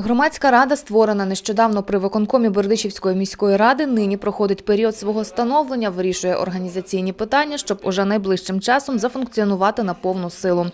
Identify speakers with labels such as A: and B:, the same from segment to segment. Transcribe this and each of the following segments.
A: Громадська рада, створена нещодавно при виконкомі Бердичівської міської ради, нині проходить період свого становлення, вирішує організаційні питання, щоб уже найближчим часом зафункціонувати на повну силу.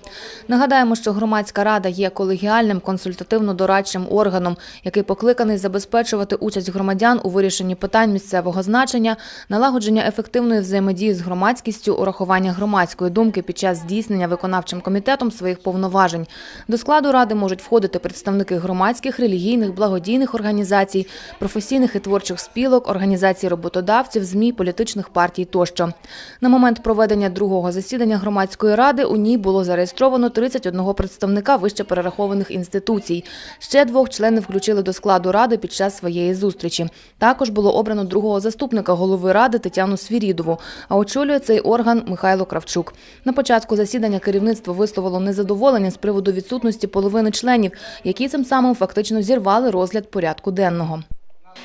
A: Нагадаємо, що громадська рада є колегіальним консультативно-дорадчим органом, який покликаний забезпечувати участь громадян у вирішенні питань місцевого значення, налагодження ефективної взаємодії з громадськістю, урахування громадської думки під час здійснення виконавчим комітетом своїх повноважень. До складу ради можуть входити представники громадських, релігійних, благодійних організацій, професійних і творчих спілок, організацій роботодавців, ЗМІ, політичних партій тощо. На момент проведення другого засідання громадської ради у ній було зареєстровано 31 представника вище перерахованих інституцій. Ще двох членів включили до складу ради під час своєї зустрічі. Також було обрано другого заступника голови ради Тетяну Свірідову, а очолює цей орган Михайло Кравчук. На початку засідання керівництво висловило незадоволення з приводу відсутності половини членів, які цим самим фактично зірвали розгляд порядку денного.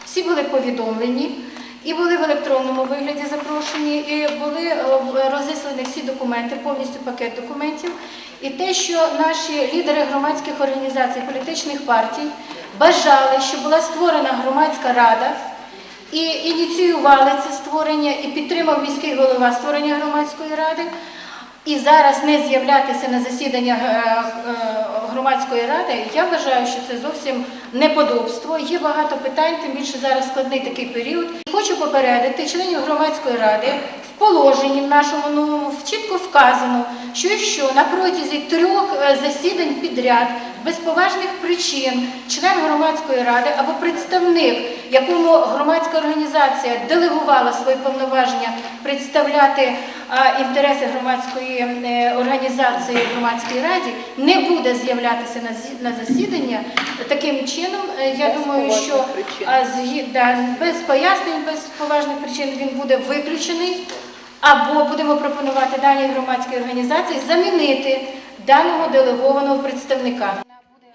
B: Всі були повідомлені і були в електронному вигляді запрошені, і були е, розіслані всі документи, повністю пакет документів. І те, що наші лідери громадських організацій, політичних партій бажали, щоб була створена громадська рада, і ініціювали це створення, і підтримав міський голова створення громадської ради. І зараз не з'являтися на засідання е, е, громадської ради, я вважаю, що це зовсім неподобство. Є багато питань, тим більше зараз складний такий період. Хочу попередити членів громадської ради положенні в нашому новому чітко вказано, що якщо на протязі трьох е, засідань підряд без поважних причин член громадської ради або представник, якому громадська організація делегувала свої повноваження представляти інтереси громадської е, організації в громадській раді, не буде з'являтися на засідання. Таким чином, е, я думаю, що а, без пояснень, без поважних причин він буде виключений. Або будемо пропонувати даній громадській організації замінити даного делегованого представника.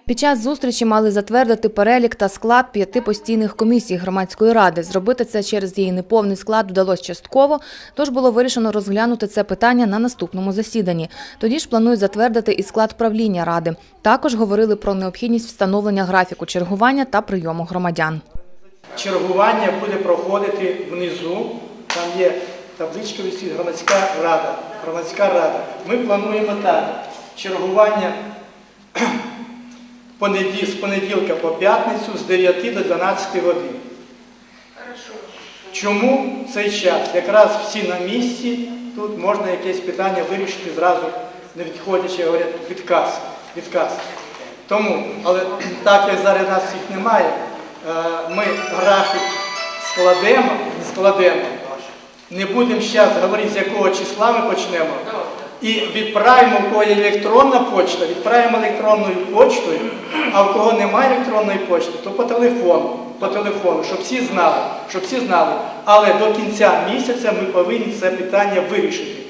A: Під час зустрічі мали затвердити перелік та склад п'яти постійних комісій громадської ради. Зробити це через її неповний склад вдалося частково, тож було вирішено розглянути це питання на наступному засіданні. Тоді ж планують затвердити і склад правління ради. Також говорили про необхідність встановлення графіку чергування та прийому громадян.
C: Чергування буде проходити внизу. Там є табличка висить громадська рада. Громадська рада. Ми плануємо так. Чергування з понеділка по п'ятницю з 9 до 12 годин. Чому цей час? Якраз всі на місці, тут можна якесь питання вирішити зразу, не відходячи, говорять, від каси. Від. Тому, але так як зараз нас всіх немає, е, ми графік складемо, складемо. Не будемо зараз говорити, з якого числа ми почнемо. І відправимо, у кого є електронна почта, відправимо електронною почтою, а в кого немає електронної почти, то по телефону, по телефону, щоб всі знали, щоб всі знали. Але до кінця місяця ми повинні це питання вирішити.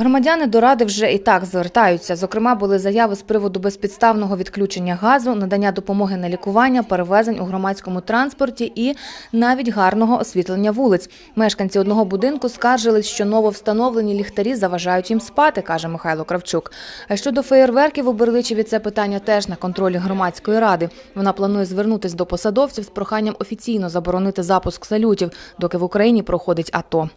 A: Громадяни до ради вже і так звертаються. Зокрема, були заяви з приводу безпідставного відключення газу, надання допомоги на лікування, перевезень у громадському транспорті і навіть гарного освітлення вулиць. Мешканці одного будинку скаржились, що нововстановлені ліхтарі заважають їм спати, каже Михайло Кравчук. А щодо феєрверків у Берличеві, це питання теж на контролі громадської ради. Вона планує звернутись до посадовців з проханням офіційно заборонити запуск салютів, доки в Україні проходить АТО.